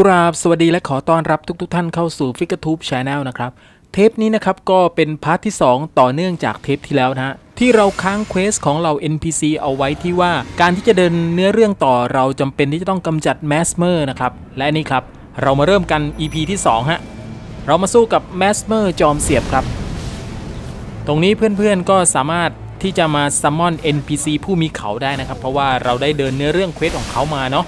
กราบสวัสดีและขอต้อนรับทุกๆทท่านเข้าสู่ f i g u r e Tube Channel นะครับ เทปนี้นะครับก็เป็นพาร์ทที่ 2 ต่อเนื่องจากเทปที่แล้วนะฮะที่เราค้างเควสของเรา NPC เอาไว้ที่ว่า การที่จะเดินเนื้อเรื่องต่อเราจำเป็นที่จะต้องกำจัดแมสเมอร์นะครับและนี่ครับ เรามาเริ่มกัน EP ที่2ฮะเรามาสู้กับแมสเมอร์จอมเสียบครับ ตรงนี้เพื่อนๆก็สามารถที่จะมาซัมมอน NPC ผู้มีเขาได้นะครับ เพราะว่าเราได้เดินเนื้อเรื่องเควสของเขามาเนาะ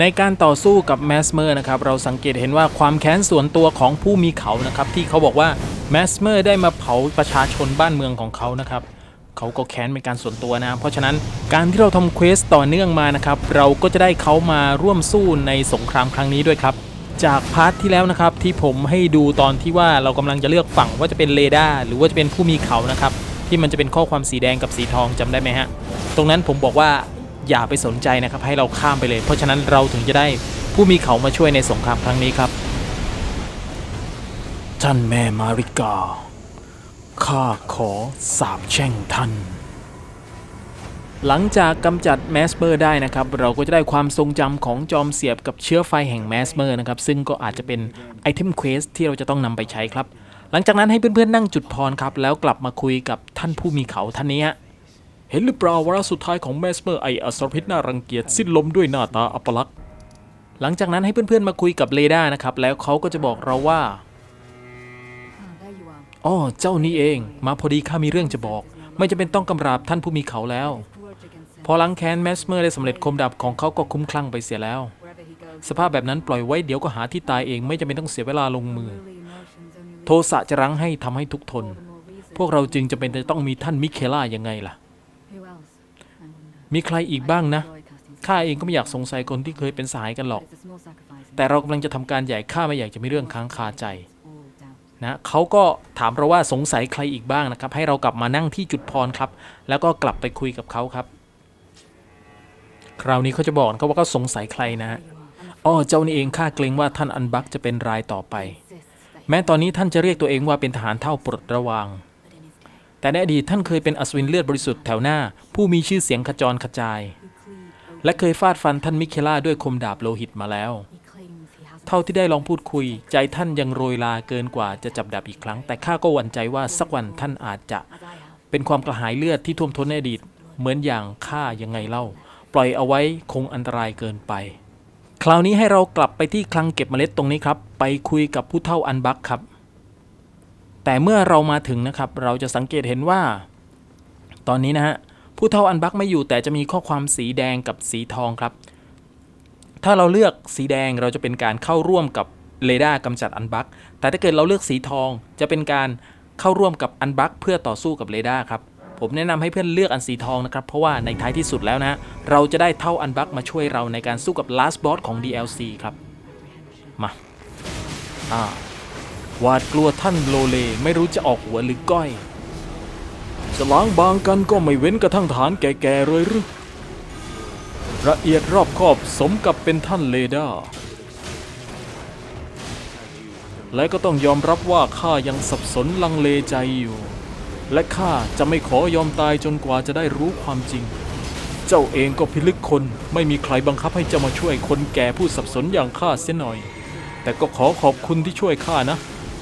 ในการต่อสู้กับแมสเมอร์นะครับเราสังเกตเห็นว่าความแค้นส่วนตัวของผู้มีเขานะครับที่เขาบอกว่าแมสเมอร์ได้มาเผาประชาชนบ้านเมืองของเขานะครับเขาก็แค้นเป็นการส่วนตัวนะ เพราะฉะนั้นการที่เราทำเควสต่อเนื่องมานะครับเราก็จะได้เขามาร่วมสู้ในสงครามครั้งนี้ด้วยครับ จากพาร์ทที่แล้วนะครับที่ผมให้ดูตอนที่ว่าเรากำลังจะเลือกฝั่งว่าจะเป็นเรดาร์หรือว่าจะเป็นผู้มีเขานะครับที่มันจะเป็นข้อความสีแดงกับสีทองจำได้ไหมฮะตรงนั้นผมบอกว่า อย่าไปสนใจนะครับ ให้เราข้ามไปเลย เพราะฉะนั้นเราถึงจะได้ผู้มีเขามาช่วยในสงครามครั้งนี้ครับ ท่านแม่มาริกา ข้าขอสาบแช่งท่าน หลังจากกำจัดแมสเมอร์ได้นะครับ เราก็จะได้ความทรงจำของจอมเสียบกับเชื้อไฟแห่งแมสเมอร์นะครับ ซึ่งก็อาจจะเป็นไอเทมเควสที่เราจะต้องนำไปใช้ครับ หลังจากนั้นให้เพื่อนๆนั่งจุดพรครับ แล้วกลับมาคุยกับท่านผู้มีเขาท่านนี้ฮะ ห็นหรือเปล่าวาระสุดท้ายของแมสเมอร์ไออสรพิษน่ารังเกียจสิ้นลมด้วยหน้าตาอัปลักษณ์หลังจากนั้นให้เพื่อนๆมาคุยกับเรดาร์นะครับ แล้วเขาก็จะบอกเราว่า There you are. อ๋อเจ้านี่เอง มาพอดีข้ามีเรื่องจะบอก ไม่จำเป็นต้องกำราบท่านผู้มีเขาแล้ว Grudge against him. พอล้างแค้นแมสเมอร์ได้สำเร็จคมดาบของเขาก็คุ้มคลั่งไปเสียแล้ว Wherever he goes. สภาพแบบนั้นปล่อยไว้เดี๋ยวก็หาที่ตายเองไม่จำเป็นต้องเสียเวลาลงมือ Really, emotions only โทสะจะรั้งให้ทำให้ทุกทน lead to more reason. พวกเราจึงจะเป็นจะต้องมีท่านมิเคล่ายังไงล่ะ มีใครอีกบ้างนะ ข้าเองก็ไม่อยากสงสัยคนที่เคยเป็นสายกันหรอก แต่เรากำลังจะทำการใหญ่ ข้าไม่อยากจะมีเรื่องค้างคาใจนะเขาก็ถามเราว่าสงสัยใครอีกบ้างนะครับ ให้เรากลับมานั่งที่จุดพรครับ แล้วก็กลับไปคุยกับเขาครับ คราวนี้เขาจะบอกนะครับว่าเขาสงสัยใครนะอ๋อเจ้านี่เองข้าเกรงว่าท่านอันบักจะเป็นรายต่อไป แม้ตอนนี้ท่านจะเรียกตัวเองว่าเป็นทหารเท่าปรดระวัง แต่ในอดีตท่านเคยเป็นอัศวินเลือดบริสุทธิ์แถวหน้า ผู้มีชื่อเสียงขจรขจาย และเคยฟาดฟันท่านมิเคล่าด้วยคมดาบโลหิตมาแล้ว เท่าที่ได้ลองพูดคุย ใจท่านยังโรยลาเกินกว่าจะจับดับอีกครั้ง แต่ข้าก็หวั่นใจว่าสักวันท่านอาจจะ เป็นความกระหายเลือดที่ท่วมท้นในอดีต เหมือนอย่างข้ายังไงเล่า ปล่อยเอาไว้คงอันตรายเกินไป คราวนี้ให้เรากลับไปที่คลังเก็บเมล็ดตรงนี้ครับ ไปคุยกับผู้เท่าอันบักครับ แต่เมื่อเรามาถึงนะครับ เราจะสังเกตเห็นว่า ตอนนี้นะฮะผู้เท่าอันบักไม่อยู่แต่จะมีข้อความสีแดงกับสีทองครับ ถ้าเราเลือกสีแดงเราจะเป็นการเข้าร่วมกับเรดาร์กำจัดอันบักแต่ถ้าเกิดเราเลือกสีทองจะเป็นการเข้าร่วมกับอันบักเพื่อต่อสู้กับเรดาร์ครับผมแนะนำให้เพื่อนเลือกอันสีทองนะครับ เพราะว่าในท้ายที่สุดแล้วนะ เราจะได้เท่าอันบักมาช่วยเราในการสู้กับ last boss ของ DLC ครับ มาอ่า หวาดกลัวท่านโลเลไม่รู้จะออกหัวหรือก้อยจะล้างบางกันก็ไม่เว้นกระทั่งฐานแก่ๆเลยหรือละเอียดรอบคอบสมกับเป็นท่านเลดาและก็ต้องยอมรับว่าข้ายังสับสนลังเลใจอยู่ และข้าจะไม่ขอยอมตายจนกว่าจะได้รู้ความจริง เจ้าเองก็พิลึกคนไม่มีใครบังคับให้เจ้ามาช่วยคนแก่ผู้สับสนอย่างข้าเสียหน่อย แต่ก็ขอขอบคุณที่ช่วยข้านะ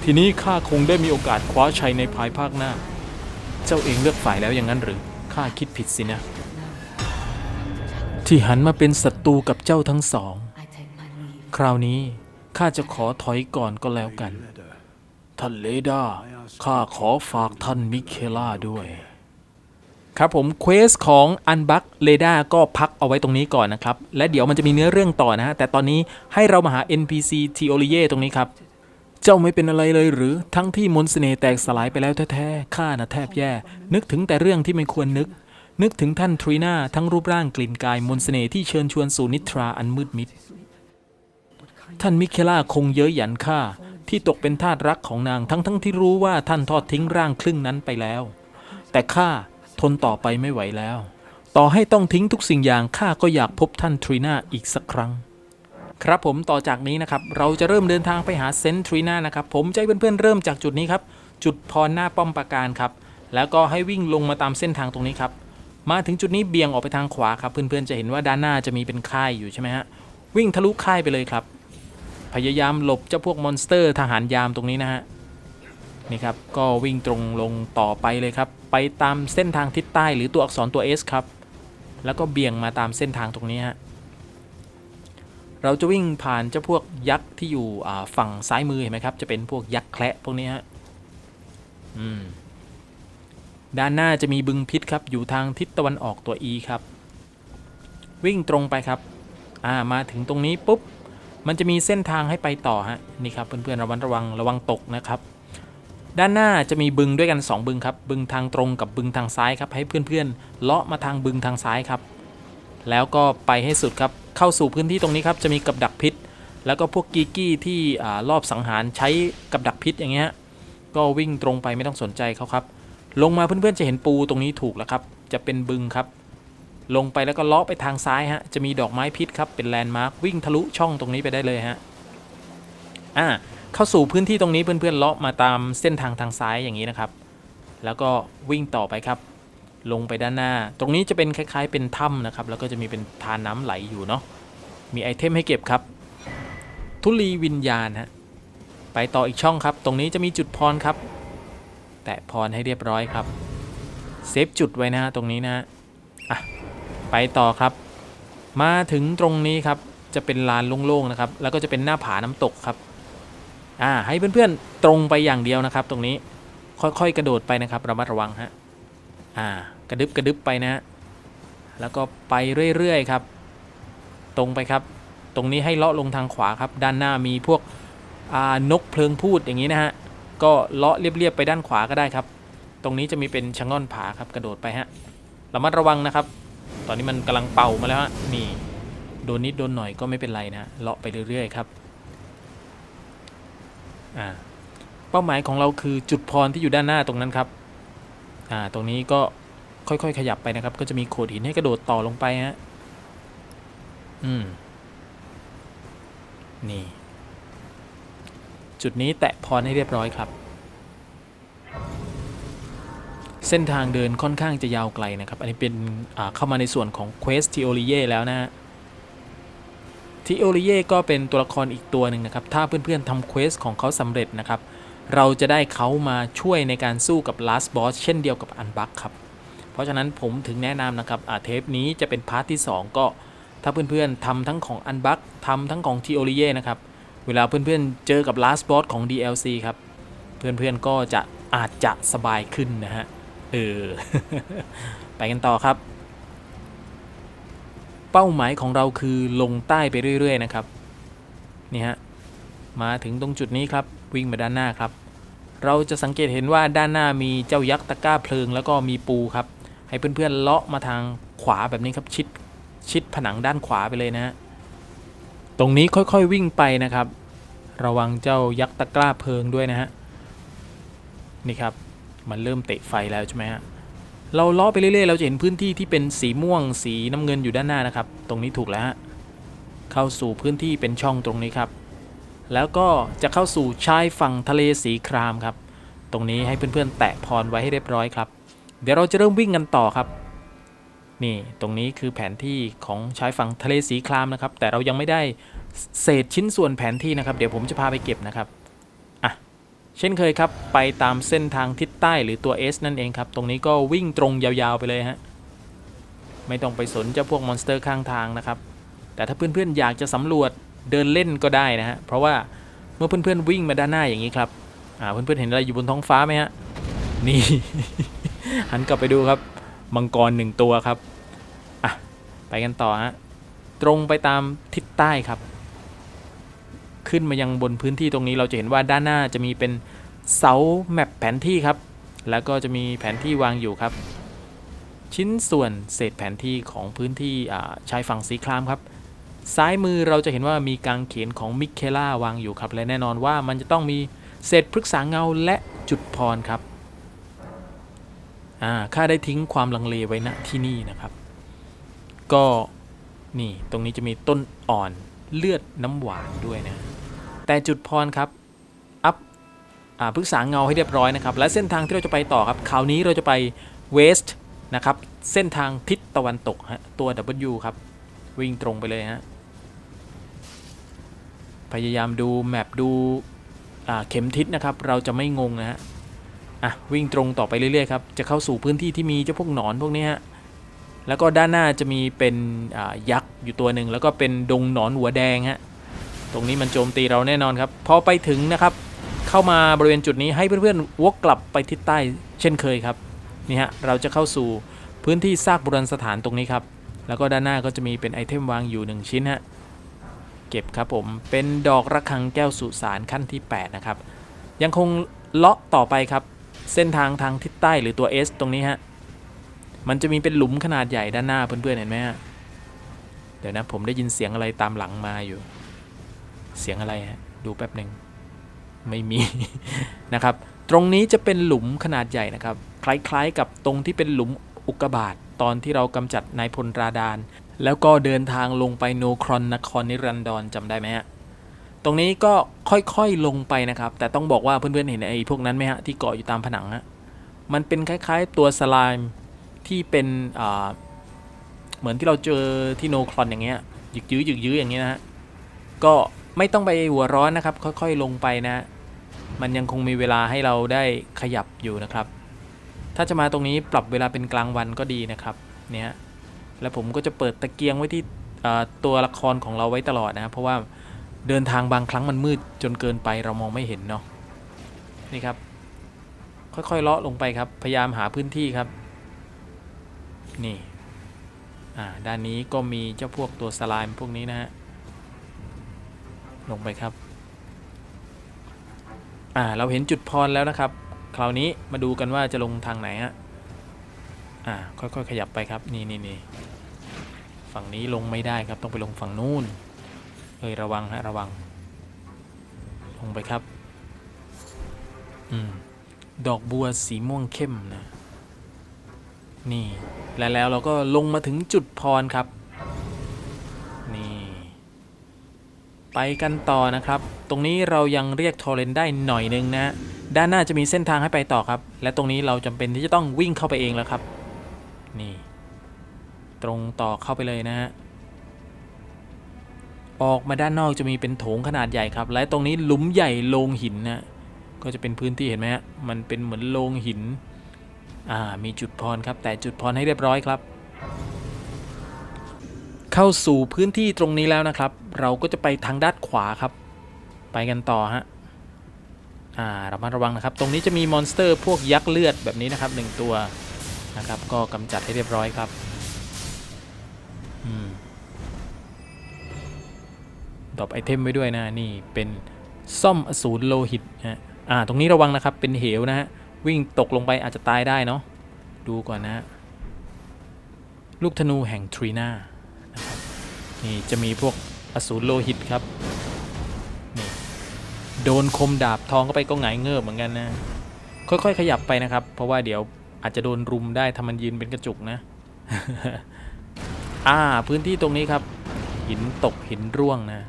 ทีนี้ข้าคงได้มีโอกาสคว้าชัยในภายภาคหน้า เจ้าเองเลือกฝ่ายแล้วอย่างนั้นหรือข้าคิดผิดสินะ ที่หันมาเป็นศัตรูกับเจ้าทั้งสอง คราวนี้ข้าจะขอถอยก่อนก็แล้วกัน ท่านเลดาข้าขอฝากท่านมิเคล่าด้วย ครับผมเควสของอันบักเลดาก็พักเอาไว้ตรงนี้ก่อนนะครับ และเดี๋ยวมันจะมีเนื้อเรื่องต่อนะฮะ แต่ตอนนี้ให้เรามาหา NPC ทีโอริเยตรงนี้ครับ เจ้าไม่เป็นอะไรเลยหรือ ทั้งที่มนต์เสน่ห์แตกสลายไปแล้วแท้ๆ ข้าน่ะแทบแย่ นึกถึงแต่เรื่องที่ไม่ควรนึก นึกถึงท่านทรีนาทั้งรูปร่างกลิ่นกายมนต์เสน่ห์ที่เชิญชวนสู่นิทราอันมืดมิด ท่านมิเคล่าคงเย้ยหยันข้าที่ตกเป็นทาสรักของนางทั้งทั้งที่รู้ว่าท่านทอดทิ้งร่างครึ่งนั้นไปแล้ว แต่ข้าทนต่อไปไม่ไหวแล้ว ต่อให้ต้องทิ้งทุกสิ่งอย่างข้าก็อยากพบท่านทรีนาอีกสักครั้ง ครับผมต่อจากนี้นะครับเราจะเริ่มเดินทางไปหาเซนทรีนานะครับผมจะให้เพื่อนๆเริ่มจากจุดนี้ครับ จุดพรหน้าป้อมปราการครับ แล้วก็ให้วิ่งลงมาตามเส้นทางตรงนี้ครับ มาถึงจุดนี้เบี่ยงออกไปทางขวาครับ เพื่อนๆจะเห็นว่าด้านหน้าจะมีเป็นค่ายอยู่ใช่ไหมฮะวิ่งทะลุค่ายไปเลยครับ พยายามหลบเจ้าพวกมอนสเตอร์ทหารยามตรงนี้นะฮะนี่ครับก็วิ่งตรงลงต่อไปเลยครับ ไปตามเส้นทางทิศใต้หรือตัวอักษรตัว S ครับแล้วก็เบี่ยงมาตามเส้นทางตรงนี้ฮะ เราจะวิ่งผ่านเจ้าพวกยักษ์ที่อยู่ฝั่งซ้ายมือเห็นไหมครับ จะเป็นพวกยักษ์แคระพวกนี้ฮะอืมด้านหน้าจะมีบึงพิษครับ อยู่ทางทิศตะวันออกตัว E ครับ วิ่งตรงไปครับ อ่า มาถึงตรงนี้ปุ๊บ มันจะมีเส้นทางให้ไปต่อฮะ นี่ครับเพื่อนๆระวังระวังระวังตกนะครับ ด้านหน้าจะมีบึงด้วยกัน 2 บึงครับ บึงทางตรงกับบึงทางซ้ายครับ ให้เพื่อนๆเลาะมาทางบึงทางซ้ายครับ แล้วก็ไปให้สุดครับ เข้าสู่พื้นที่ตรงนี้ครับจะมีกับดักพิษ แล้วก็พวกกีกี้ที่รอบสังหารใช้กับดักพิษอย่างเงี้ยก็วิ่งตรงไปไม่ต้องสนใจเขาครับ ลงมาเพื่อนๆจะเห็นปูตรงนี้ถูกแล้วครับ จะเป็นบึงครับ ลงไปแล้วก็เลาะไปทางซ้ายฮะจะมีดอกไม้พิษครับเป็นแลนด์มาร์ควิ่งทะลุช่องตรงนี้ไปได้เลยฮะอ่าเข้าสู่พื้นที่ตรงนี้เพื่อนๆเลาะมาตามเส้นทางทางซ้ายอย่างนี้นะครับ แล้วก็วิ่งต่อไปครับ ลงไปด้านหน้า ตรงนี้จะเป็นคล้ายๆ เป็นถ้ำนะครับ แล้วก็จะมีเป็นทานน้ำไหลอยู่เนาะ มีไอเทมให้เก็บครับ ทุลีวิญญาณฮะ ไปต่ออีกช่องครับ ตรงนี้จะมีจุดพรครับ แตะพรให้เรียบร้อยครับ เซฟจุดไว้นะฮะตรงนี้นะฮะอะ ไปต่อครับ มาถึงตรงนี้ครับ จะเป็นลานโล่งๆนะครับ แล้วก็จะเป็นหน้าผาน้ำตกครับ อ่า ให้เพื่อนๆ ตรงไปอย่างเดียวนะครับ ตรงนี้ ค่อยๆ กระโดดไปนะครับ ระมัดระวังฮะ อ่า กระดึบกระดึบไปนะฮะแล้วก็ไปเรื่อยๆครับ ตรงไปครับ ตรงนี้ให้เลาะลงทางขวาครับ ด้านหน้ามีพวกนกเพลิงพูดอย่างนี้นะฮะก็เลาะเรียบๆไปด้านขวาก็ได้ครับ ตรงนี้จะมีเป็นชะง่อนผาครับกระโดดไปฮะระมัดระวังนะครับ ตอนนี้มันกำลังเป่ามาแล้วฮะนี่โดนนิดโดนหน่อยก็ไม่เป็นไรนะเลาะไปเรื่อยๆครับอ่าเป้าหมายของเราคือจุดพรที่อยู่ด้านหน้าตรงนั้นครับอ่าตรงนี้ก็ ค่อยๆ ขยับไปนะครับ ก็จะมีโขดหินให้กระโดดต่อลงไปฮะอืม นี่ จุดนี้แตะพรให้เรียบร้อยครับ เส้นทางเดินค่อนข้างจะยาวไกลนะครับ อันนี้เป็นเข้ามาในส่วนของ Quest t i o l i e แล้วนะฮะ t i o l i e ก็เป็นตัวละครอีกตัวหนึ่งนะครับ ถ้าเพื่อนๆทำ Quest ของเขาสำเร็จนะครับ เราจะได้เขามาช่วยในการสู้กับ Last Boss เช่นเดียวกับ Unbuck ครับ เพราะฉะนั้นผมถึงแนะนำนะครับอ่าเทปนี้จะเป็นพาร์ทที่ 2 ก็ถ้าเพื่อนๆทำทั้งของ Unbuck ทำทั้งของ t i o l i e นะครับ เวลาเพื่อนๆเจอกับ Last Boss ของ DLC ครับ เพื่อนๆก็จะอาจจะสบายขึ้นนะฮะ เออ ไปกันต่อครับ เป้าหมายของเราคือลงใต้ไปเรื่อยๆนะครับ นี่ฮะ มาถึงตรงจุดนี้ครับ วิ่งมาด้านหน้าครับ เราจะสังเกตเห็นว่าด้านหน้ามีเจ้ายักษ์ตะกร้าเพลิงแล้วก็มีปูครับ ให้เพื่อนๆเลาะมาทางขวาแบบนี้ครับชิดชิดผนังด้านขวาไปเลยนะฮะตรงนี้ค่อยๆวิ่งไปนะครับ ระวังเจ้ายักษ์ตะกร้าเพลิงด้วยนะฮะนี่ครับมันเริ่มเตะไฟแล้วใช่ไหมฮะเราเลาะไปเรื่อยๆ เราจะเห็นพื้นที่ที่เป็นสีม่วงสีน้ำเงินอยู่ด้านหน้านะครับ ตรงนี้ถูกแล้วฮะเข้าสู่พื้นที่เป็นช่องตรงนี้ครับ แล้วก็จะเข้าสู่ชายฝั่งทะเลสีครามครับ ตรงนี้ให้เพื่อนๆ แตะพรไว้ให้เรียบร้อยครับ เดี๋ยวเราจะเริ่มวิ่งกันต่อครับ นี่ตรงนี้คือแผนที่ของชายฝั่งทะเลสีครามนะครับ แต่เรายังไม่ได้เศษชิ้นส่วนแผนที่นะครับ เดี๋ยวผมจะพาไปเก็บนะครับอะเช่นเคยครับ ไปตามเส้นทางทิศใต้หรือตัว S นั่นเองครับ ตรงนี้ก็วิ่งตรงยาวๆไปเลยฮะไม่ต้องไปสนเจ้าพวกมอนสเตอร์ข้างทางนะครับ แต่ถ้าเพื่อนๆอยากจะสำรวจเดินเล่นก็ได้นะฮะ เพราะว่าเมื่อเพื่อนๆวิ่งมาด้านหน้าอย่างนี้ครับ อ่าเพื่อนๆเห็นอะไรอยู่บนท้องฟ้าไหมฮะ นี่ หันกลับไปดูครับ มังกรหนึ่งตัวครับ อะ ไปกันต่อฮะ ตรงไปตามทิศใต้ครับ ขึ้นมายังบนพื้นที่ตรงนี้เราจะเห็นว่าด้านหน้าจะมีเป็นเสาแมปแผนที่ครับ แล้วก็จะมีแผนที่วางอยู่ครับ ชิ้นส่วนเศษแผนที่ของพื้นที่ชายฝั่งสีครามครับ ซ้ายมือเราจะเห็นว่ามีกางเขนของมิเคล่าวางอยู่ครับ และแน่นอนว่ามันจะต้องมีเศษพฤกษาเงาและจุดพรครับ อ่าข้าได้ทิ้งความลังเลไว้ณที่นี่นะครับ ก็นี่ตรงนี้จะมีต้นอ่อนเลือดน้ำหวานด้วยนะ แต่จุดพรครับ อัพอ่าพฤกษาเงาให้เรียบร้อยนะครับ และเส้นทางที่เราจะไปต่อครับ คราวนี้เราจะไปเวสต์นะครับ เส้นทางทิศตะวันตกฮะ ตัว W ครับ วิ่งตรงไปเลยฮะพพยายามดูแมปดูอ่าเข็มทิศนะครับ เราจะไม่งงนะฮะ อะวิ่งตรงต่อไปเรื่อยๆครับจะเข้าสู่พื้นที่ที่มีเจ้าพวกหนอนพวกนี้ฮะแล้วก็ด้านหน้าจะมีเป็นยักษ์อยู่ตัวหนึ่งแล้วก็เป็นดงหนอนหัวแดงฮะตรงนี้มันโจมตีเราแน่นอนครับพอไปถึงนะครับ เข้ามาบริเวณจุดนี้ให้เพื่อนๆวกกลับไปทิศใต้เช่นเคยครับนี่ฮะเราจะเข้าสู่พื้นที่ซากโบราณสถานตรงนี้ครับแล้วก็ด้านหน้าก็จะมีเป็นไอเทมวางอยู่ 1 ชิ้นฮะเก็บครับผมเป็นดอกระฆังแก้วสุสานขั้นที่ 8 นะครับ ยังคงเลาะต่อไปครับ เส้นทางทางทิศใต้หรือตัว S ตรงนี้ฮะ มันจะมีเป็นหลุมขนาดใหญ่ด้านหน้าเพื่อนๆเห็นไหมฮะ เดี๋ยวนะผมได้ยินเสียงอะไรตามหลังมาอยู่ เสียงอะไรฮะ ดูแป๊บหนึ่งไม่มีนะครับ ตรงนี้จะเป็นหลุมขนาดใหญ่นะครับ คล้ายๆกับตรงที่เป็นหลุมอุกกาบาตตอนที่เรากำจัดนายพลราดาน แล้วก็เดินทางลงไปโนครอนนครนิรันดรจำได้ไหมฮะ ตรงนี้ก็ค่อยๆลงไปนะครับ แต่ต้องบอกว่าเพื่อนๆเห็นไอ้พวกนั้นไหมฮะที่เกาะอยู่ตามผนังฮะมันเป็นคล้ายๆตัวสไลม์ที่เป็นเหมือนที่เราเจอที่โนครอนอย่างเงี้ยหยึกยื้อหยึกยื้ออย่างเงี้ยนะฮะก็ไม่ต้องไปหัวร้อนนะครับ ค่อยๆลงไปนะ มันยังคงมีเวลาให้เราได้ขยับอยู่นะครับ ถ้าจะมาตรงนี้ปรับเวลาเป็นกลางวันก็ดีนะครับเนี่ยแล้วผมก็จะเปิดตะเกียงไว้ที่ตัวละครของเราไว้ตลอดนะเพราะว่า เดินทางบางครั้งมันมืดจนเกินไปเรามองไม่เห็นเนาะนี่ครับ ค่อยๆเลาะลงไปครับ พยายามหาพื้นที่ครับ นี่อ่าด้านนี้ก็มีเจ้าพวกตัวสไลม์พวกนี้นะฮะลงไปครับอ่าเราเห็นจุดพรแล้วนะครับ คราวนี้มาดูกันว่าจะลงทางไหนฮะอ่าค่อยๆขยับไปครับนี่นี่นี่ฝั่งนี้ลงไม่ได้ครับต้องไปลงฝั่งนู้น เอ้ยระวังฮะระวัง ลงไปครับ อืม ดอกบัวสีม่วงเข้มนะ นี่ และแล้วเราก็ลงมาถึงจุดพรครับ นี่ ไปกันต่อนะครับ ตรงนี้เรายังเรียกทอร์เรนได้หน่อยนึงนะ ด้านหน้าจะมีเส้นทางให้ไปต่อครับ และตรงนี้เราจำเป็นที่จะต้องวิ่งเข้าไปเองแล้วครับ นี่ ตรงต่อเข้าไปเลยนะฮะ ออกมาด้านนอกจะมีเป็นโถงขนาดใหญ่ครับ และตรงนี้หลุมใหญ่โลงหินนะก็จะเป็นพื้นที่เห็นไหมฮะมันเป็นเหมือนโลงหินอ่ามีจุดพรครับ แต่จุดพรให้เรียบร้อยครับ เข้าสู่พื้นที่ตรงนี้แล้วนะครับ เราก็จะไปทางด้านขวาครับ ไปกันต่อฮะอ่าระมัดระวังนะครับ ตรงนี้จะมีมอนสเตอร์พวกยักษ์เลือดแบบนี้นะครับหนึ่งตัวนะครับ ก็กำจัดให้เรียบร้อยครับ ดรอปไอเทมไว้ด้วยนะนี่เป็นซ่อมอสูรโลหิตฮะอ่าตรงนี้ระวังนะครับเป็นเหวนะฮะวิ่งตกลงไปอาจจะตายได้เนาะดูก่อนนะลูกธนูแห่งทรีนานี่จะมีพวกอสูรโลหิตครับนี่โดนคมดาบทองเข้าไปก็หงายเงือบเหมือนกันนะค่อยๆ ขยับไปนะครับ เพราะว่าเดี๋ยวอาจจะโดนรุมได้ถ้ามันยืนเป็นกระจุกนะอ่าพื้นที่ตรงนี้ครับหินตกหินร่วงนะ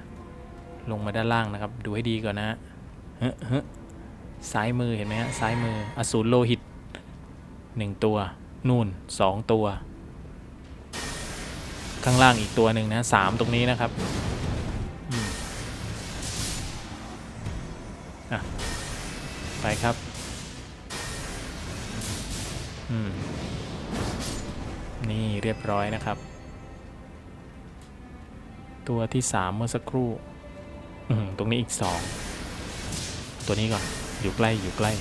ลงมาด้านล่างนะครับ ดูให้ดีก่อนนะเฮ้เฮ้ซ้ายมือเห็นไหมฮะซ้ายมืออสูรโลหิตหนึ่งตัว นู่นสองตัว ข้างล่างอีกตัวหนึ่งนะสามตรงนี้นะครับอะไปครับอืมนี่เรียบร้อยนะครับ ตัวที่สามเมื่อสักครู่ ตรงนี้อีกสองตัวนี้ก่อน อยู่ใกล้อยู่ใกล้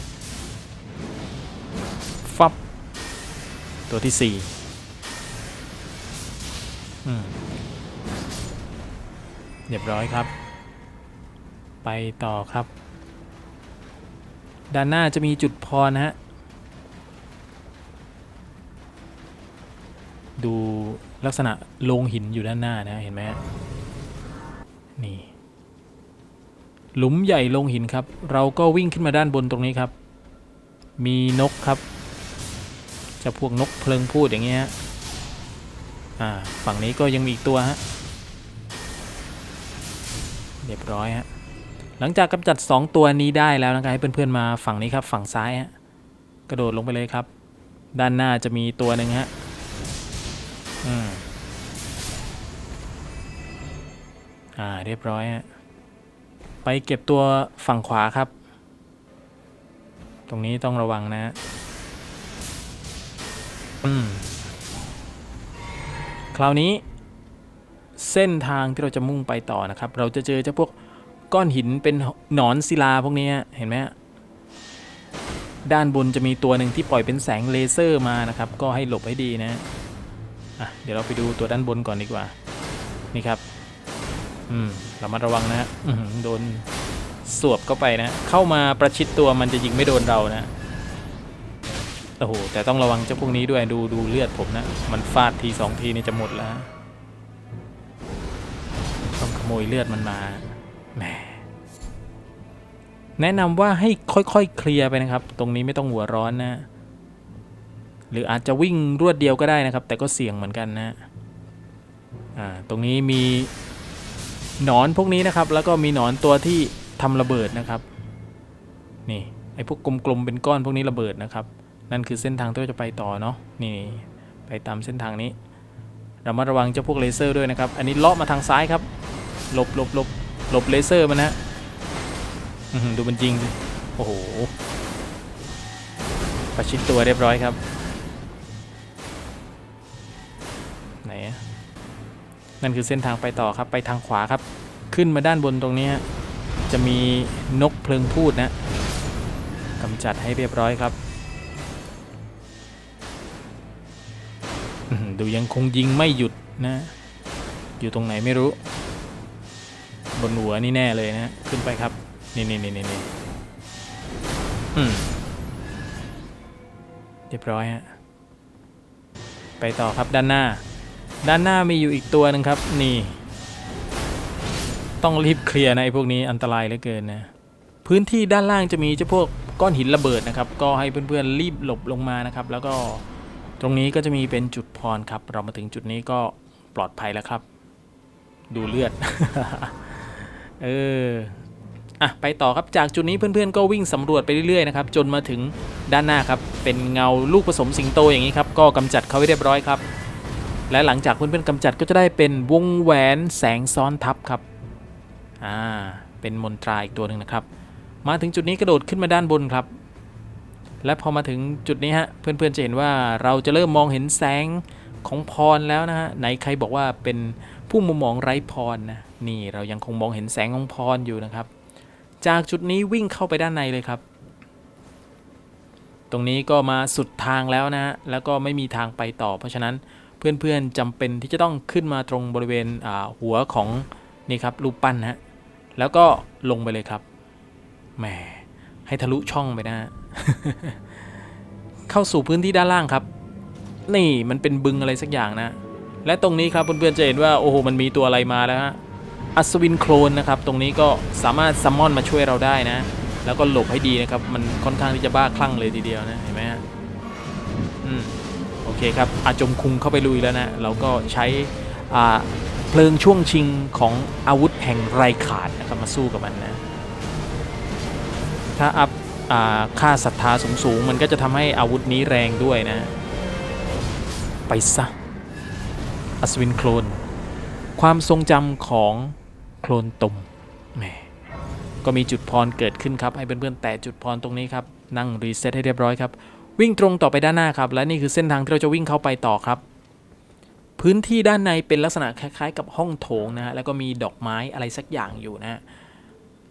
ฟับตัวที่สี่เรียบร้อยครับ ไปต่อครับ ด้านหน้าจะมีจุดพรนะฮะ ดูลักษณะโลงหินอยู่ด้านหน้านะ เห็นไหมนี่ หลุมใหญ่ลงหินครับ เราก็วิ่งขึ้นมาด้านบนตรงนี้ครับ มีนกครับ จะพวกนกเพลิงพูดอย่างเงี้ยฮะอ่า ฝั่งนี้ก็ยังมีอีกตัวฮะ เรียบร้อยฮะ หลังจากกำจัด 2 ตัวนี้ได้แล้วนะครับให้เพื่อนๆมาฝั่งนี้ครับฝั่งซ้ายฮะ กระโดดลงไปเลยครับ ด้านหน้าจะมีตัวหนึ่งฮะ อืมอ่า เรียบร้อยฮะ ไปเก็บตัวฝั่งขวาครับ ตรงนี้ต้องระวังนะอืมคราวนี้ เส้นทางที่เราจะมุ่งไปต่อนะครับ เราจะเจอเจ้าพวกก้อนหินเป็นหนอนศิลาพวกนี้เห็นไหมด้านบนจะมีตัวหนึ่งที่ปล่อยเป็นแสงเลเซอร์มานะครับ ก็ให้หลบให้ดีนะอะเดี๋ยวเราไปดูตัวด้านบนก่อนดีกว่า นี่ครับ อืม รามาระวังนะฮะโดนสวบเข้าไปนะ เข้ามาประชิดตัวมันจะยิงไม่โดนเรานะโอ้โหแต่ต้องระวังเจ้าพวกนี้ด้วยดูดูเลือดผมนะ มันฟาดทีสองทีนี่จะหมดแล้วต้องขโมยเลือดมันมาแหมแนะนำว่าให้ค่อยๆ เคลียร์ไปนะครับ ตรงนี้ไม่ต้องหัวร้อนนะ หรืออาจจะวิ่งรวดเดียวก็ได้นะครับ แต่ก็เสี่ยงเหมือนกันนะอ่าตรงนี้มี หนอนพวกนี้นะครับ แล้วก็มีหนอนตัวที่ทำระเบิดนะครับ นี่ไอ้พวกกลมๆเป็นก้อนพวกนี้ระเบิดนะครับ นั่นคือเส้นทางที่เราจะไปต่อเนาะนี่ไปตามเส้นทางนี้เรามาระวังเจ้าพวกเลเซอร์ด้วยนะครับ อันนี้เลาะมาทางซ้ายครับหลบหลบหลบหลบเลเซอร์มันนะอือหือดูมันยิงโอ้โหประชิดตัวเรียบร้อยครับ นั่นคือเส้นทางไปต่อครับไปทางขวาครับ ขึ้นมาด้านบนตรงนี้จะมีนกเพลิงพูดนะกำจัดให้เรียบร้อยครับ ดูยังคงยิงไม่หยุดนะ อยู่ตรงไหนไม่รู้ บนหัวนี่แน่เลยนะขึ้นไปครับ นี่นี่นี่นี่นี่เรียบร้อยฮะไปต่อครับด้านหน้า ด้านหน้ามีอยู่อีกตัวหนึ่งครับ นี่ ต้องรีบเคลียร์นะไอ้พวกนี้อันตรายเหลือเกินนะ พื้นที่ด้านล่างจะมีเจ้าพวกก้อนหินระเบิดนะครับ ก็ให้เพื่อนๆรีบหลบลงมานะครับ แล้วก็ตรงนี้ก็จะมีเป็นจุดพรครับ เรามาถึงจุดนี้ก็ปลอดภัยแล้วครับ ดูเลือด เอออะไปต่อครับจากจุดนี้เพื่อนๆก็วิ่งสำรวจไปเรื่อยๆนะครับจนมาถึงด้านหน้าครับเป็นเงาลูกผสมสิงโตอย่างนี้ครับก็กำจัดเขาไว้เรียบร้อยครับ และหลังจากเพื่อนๆกำจัดก็จะได้เป็นวงแหวนแสงซ้อนทับครับ อ่า เป็นมนตราอีกตัวหนึ่งนะครับ มาถึงจุดนี้กระโดดขึ้นมาด้านบนครับ และพอมาถึงจุดนี้ฮะ เพื่อนๆจะเห็นว่าเราจะเริ่มมองเห็นแสงของพรแล้วนะฮะ ไหนใครบอกว่าเป็นผู้มุมมองไร้พรนะ นี่เรายังคงมองเห็นแสงของพรอยู่นะครับ จากจุดนี้วิ่งเข้าไปด้านในเลยครับตรงนี้ก็มาสุดทางแล้วนะฮะ แล้วก็ไม่มีทางไปต่อ เพราะฉะนั้น เพื่อนๆจำเป็นที่จะต้องขึ้นมาตรงบริเวณหัวของนี่ครับรูปปั้นนะฮะแล้วก็ลงไปเลยครับแหมให้ทะลุช่องไปนะฮะเข้าสู่พื้นที่ด้านล่างครับ นี่มันเป็นบึงอะไรสักอย่างนะ และตรงนี้ครับเพื่อนๆจะเห็นว่าโอ้โหมันมีตัวอะไรมาแล้วฮะอัศวินโคลนนะครับ ตรงนี้ก็สามารถซัมมอนมาช่วยเราได้นะ แล้วก็หลบให้ดีนะครับ มันค่อนข้างที่จะบ้าคลั่งเลยทีเดียวนะ เห็นไหมฮะอืม โอเคครับอาจมคุงเข้าไปลุยแล้วนะเราก็ใช้เพลิงช่วงชิงของอาวุธแห่งไรขาดนะครับมาสู้กับมันนะ ถ้าอัพอ่าค่าศรัทธาสูงๆมันก็จะทำให้อาวุธนี้แรงด้วยนะ ไปซะอัศวินโคลน ความทรงจำของโคลนตุ่มแหมก็มีจุดพรเกิดขึ้นครับ ให้เพื่อนๆแตะจุดพรตรงนี้ครับ นั่งรีเซ็ตให้เรียบร้อยครับ วิ่งตรงต่อไปด้านหน้าครับ และนี่คือเส้นทางที่เราจะวิ่งเข้าไปต่อครับ พื้นที่ด้านในเป็นลักษณะคล้ายๆ กับห้องโถงนะฮะแล้วก็มีดอกไม้อะไรสักอย่างอยู่นะ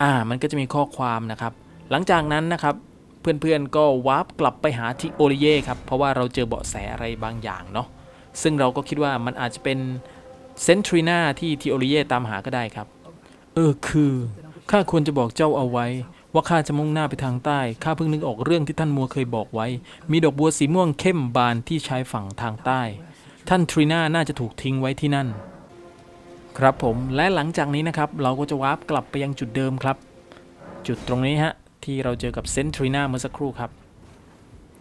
อ่ามันก็จะมีข้อความนะครับ หลังจากนั้นนะครับเพื่อนๆก็วาร์ปกลับไปหาทิโอริเย่ครับเพราะว่าเราเจอเบาะแสอะไรบางอย่างเนาะซึ่งเราก็คิดว่ามันอาจจะเป็นเซนทรีนาที่ทิโอริเย่ตามหาก็ได้ครับ เออคือข้าควรจะบอกเจ้าเอาไว้ ว่าข้าจะมุ่งหน้าไปทางใต้ ข้าเพิ่งนึกออกเรื่องที่ท่านมัวเคยบอกไว้ มีดอกบัวสีม่วงเข้มบานที่ชายฝั่งทางใต้ ท่านทรีนาน่าจะถูกทิ้งไว้ที่นั่น ครับผม และหลังจากนี้นะครับ เราก็จะวาร์ปกลับไปยังจุดเดิมครับ จุดตรงนี้ฮะ ที่เราเจอกับเซนทรีนาเมื่อสักครู่ครับ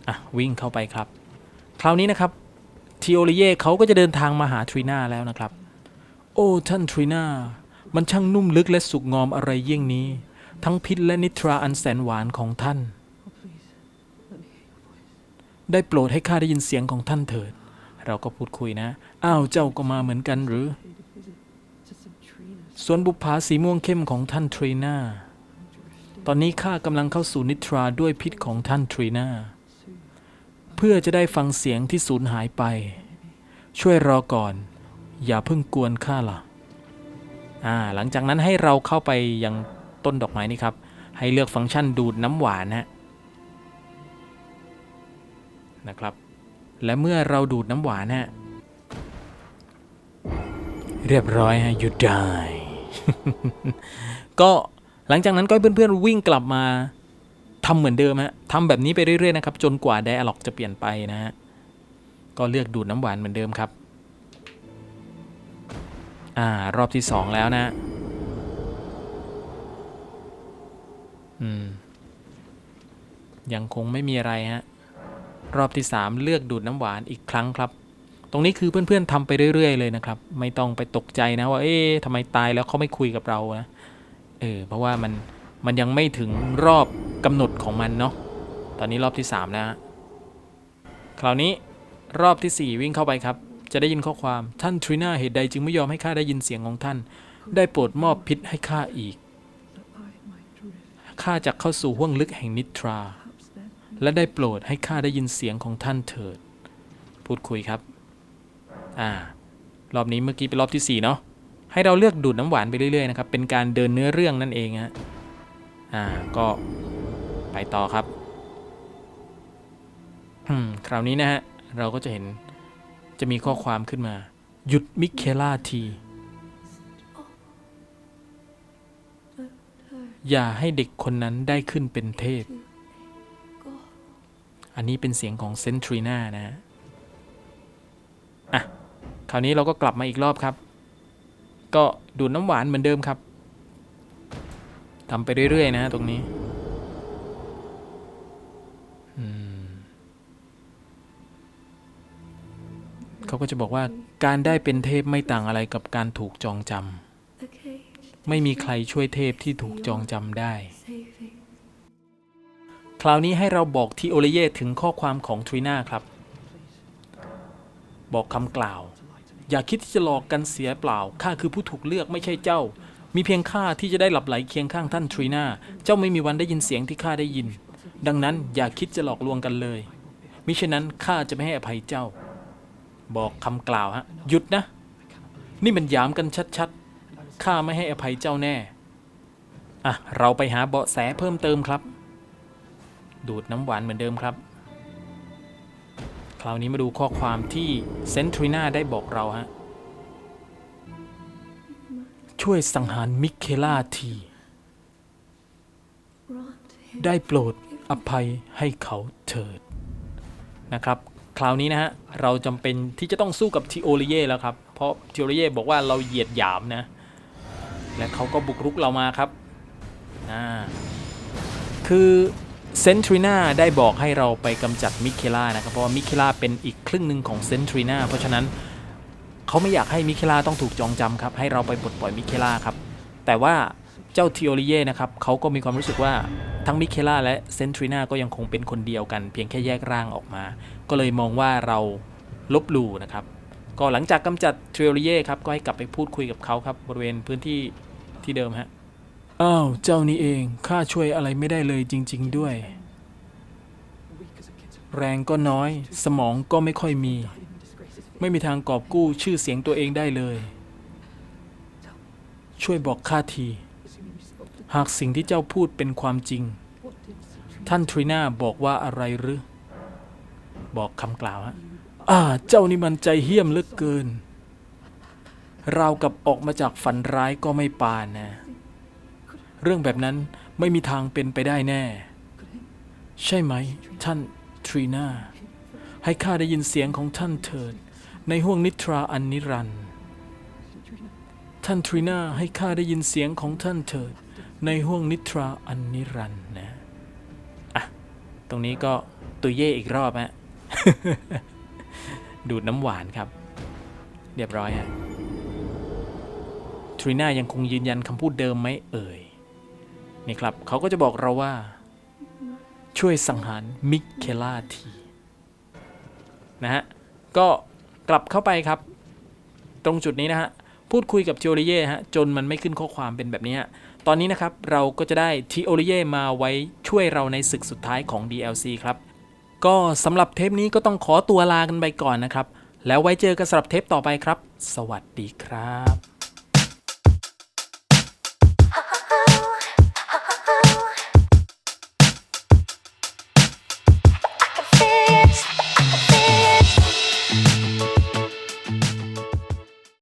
อะ วิ่งเข้าไปครับ คราวนี้นะครับทีโอริเย่เขาก็จะเดินทางมาหาทรีนาแล้วนะครับ โอ้ท่านทรีนามันช่างนุ่มลึกและสุกงอมอะไรเยี่ยงนี้ ทั้งพิษและนิทราอันแสนหวานของท่าน ได้โปรดให้ข้าได้ยินเสียงของท่านเถิด เราก็พูดคุยนะ อ้าวเจ้าก็มาเหมือนกันหรือ สวนบุปผาสีม่วงเข้มของท่านทรีนาตอนนี้ข้ากำลังเข้าสู่นิทราด้วยพิษของท่านทรีนาเพื่อจะได้ฟังเสียงที่สูญหายไป ช่วยรอก่อน อย่าเพิ่งกวนข้าล่ะ อ่า หลังจากนั้นให้เราเข้าไปยัง ต้นดอกไม้นี่ครับ ให้เลือกฟังก์ชันดูดน้ำหวานฮะนะครับ และเมื่อเราดูดน้ำหวานฮะเรียบร้อยฮะหยุดได้ก็หลังจากนั้นก็เพื่อนๆวิ่งกลับมาทำเหมือนเดิมฮะทำแบบนี้ไปเรื่อยๆนะครับ จนกว่าไดอะล็อกจะเปลี่ยนไปนะฮะก็เลือกดูดน้ำหวานเหมือนเดิมครับ อ่ารอบที่สองแล้วนะ อืม ยังคงไม่มีอะไรฮะ รอบที่3เลือกดูดน้ำหวานอีกครั้งครับ ตรงนี้คือเพื่อนๆทำไปเรื่อยๆเลยนะครับ ไม่ต้องไปตกใจนะว่า เอ๊ะทำไมตายแล้วเขาไม่คุยกับเรานะ เออ เพราะว่ามันมันยังไม่ถึงรอบกำหนดของมันเนาะ ตอนนี้รอบที่3แล้วฮะคราวนี้รอบทีสี่4วิ่งเข้าไปครับ จะได้ยินข้อความท่านทรีน่าเหตุใดจึงไม่ยอมให้ข้าได้ยินเสียงของท่าน ได้โปรดมอบพิษให้ข้าอีก ข้าจะเข้าสู่ห้วงลึกแห่งนิทรา และได้โปรดให้ข้าได้ยินเสียงของท่านเถิด พูดคุยครับ อ่า รอบนี้เมื่อกี้เป็นรอบที่สี่เนาะ ให้เราเลือกดูดน้ำหวานไปเรื่อยๆนะครับ เป็นการเดินเนื้อเรื่องนั่นเองฮะ อ่า ก็ไปต่อครับ อืม คราวนี้นะฮะ เราก็จะเห็นจะมีข้อความขึ้นมา หยุดมิเคล่าที อย่าให้เด็กคนนั้นได้ขึ้นเป็นเทพ อันนี้เป็นเสียงของเซนทรีนานะอะ คราวนี้เราก็กลับมาอีกรอบครับ ก็ดูดน้ำหวานเหมือนเดิมครับทำไปเรื่อย ๆ นะตรงนี้เขาก็จะบอกว่าการได้เป็นเทพไม่ต่างอะไรกับการถูกจองจำ ไม่มีใครช่วยเทพที่ถูกจองจำได้ คราวนี้ให้เราบอกทีโอเลเยถึงข้อความของทรีนาครับ บอกคำกล่าว อย่าคิดที่จะหลอกกันเสียเปล่า ข้าคือผู้ถูกเลือกไม่ใช่เจ้า มีเพียงข้าที่จะได้หลับไหลเคียงข้างท่านทรีนาเจ้าไม่มีวันได้ยินเสียงที่ข้าได้ยิน ดังนั้นอย่าคิดจะหลอกลวงกันเลย มิฉะนั้นข้าจะไม่ให้อภัยเจ้า บอกคำกล่าวฮะ หยุดนะ นี่มันยามกันชัดๆ ข้าไม่ให้อภัยเจ้าแน่ อะ เราไปหาเบาะแสเพิ่มเติมครับ ดูดน้ำหวานเหมือนเดิมครับ คราวนี้มาดูข้อความที่เซนทรีนาได้บอกเราฮะ ช่วยสังหารมิเคล่าที ได้โปรดอภัยให้เขาเถิดนะครับคราวนี้นะฮะ เราจำเป็นที่จะต้องสู้กับทีโอริเย่แล้วครับ เพราะทีโอริเย่บอกว่าเราเหยียดหยามนะ และเขาก็บุกรุกเรามาครับอ่าคือเซนทรีนาได้บอกให้เราไปกำจัดมิเคล่านะครับ เพราะว่ามิเคล่าเป็นอีกครึ่งหนึ่งของเซนทรีนาเพราะฉะนั้นเขาไม่อยากให้มิเคล่าต้องถูกจองจำครับ ให้เราไปปลดปล่อยมิเคล่าครับ แต่ว่าเจ้าทีโอริเย่นะครับเขาก็มีความรู้สึกว่าทั้งมิเคล่าและเซนทรีนาก็ยังคงเป็นคนเดียวกัน เพียงแค่แยกร่างออกมา ก็เลยมองว่าเราลบหลู่นะครับ ก็หลังจากกำจัดทริโอริเย่ครับก็ให้กลับไปพูดคุยกับเขาครับบริเวณพื้นที่ที่เดิมฮะอ้าวเจ้านี่เองข้าช่วยอะไรไม่ได้เลยจริง ๆด้วย แรงก็น้อย สมองก็ไม่ค่อยมี ไม่มีทางกอบกู้ชื่อเสียงตัวเองได้เลย ช่วยบอกข้าที หากสิ่งที่เจ้าพูดเป็นความจริง ท่านทรีนาบอกว่าอะไรหรือ บอกคำกล่าวฮะ อ่า เจ้านี่มันใจเหี้ยมเหลือเกินราวกับออกมาจากฝันร้ายก็ไม่ปานนะ เรื่องแบบนั้นไม่มีทางเป็นไปได้แน่ ใช่ไหม ท่านทรีนาให้ข้าได้ยินเสียงของท่านเถิด ในห้วงนิทราอันนิรันดร์ท่านทรีนาให้ข้าได้ยินเสียงของท่านเถิด ในห้วงนิทราอันนิรันดร์นะ อะ ตรงนี้ก็ตุยเย่อีกรอบฮะ ดูดน้ำหวานครับ เรียบร้อยฮะทรีน่ายังคงยืนยันคำพูดเดิมไหมเอ่ย นี่ครับ เขาก็จะบอกเราว่า ช่วยสังหารมิกเคล่าที นะฮะ ก็กลับเข้าไปครับ ตรงจุดนี้นะฮะ พูดคุยกับทีโอริเย่ฮะ จนมันไม่ขึ้นข้อความเป็นแบบนี้ฮะ ตอนนี้นะครับ เราก็จะได้ทีโอริเย่มาไว้ช่วยเราในศึกสุดท้ายของ DLC ครับ ก็สำหรับเทปนี้ก็ต้องขอตัวลากันไปก่อนนะครับ แล้วไว้เจอกันสำหรับเทปต่อไปครับ สวัสดีครับ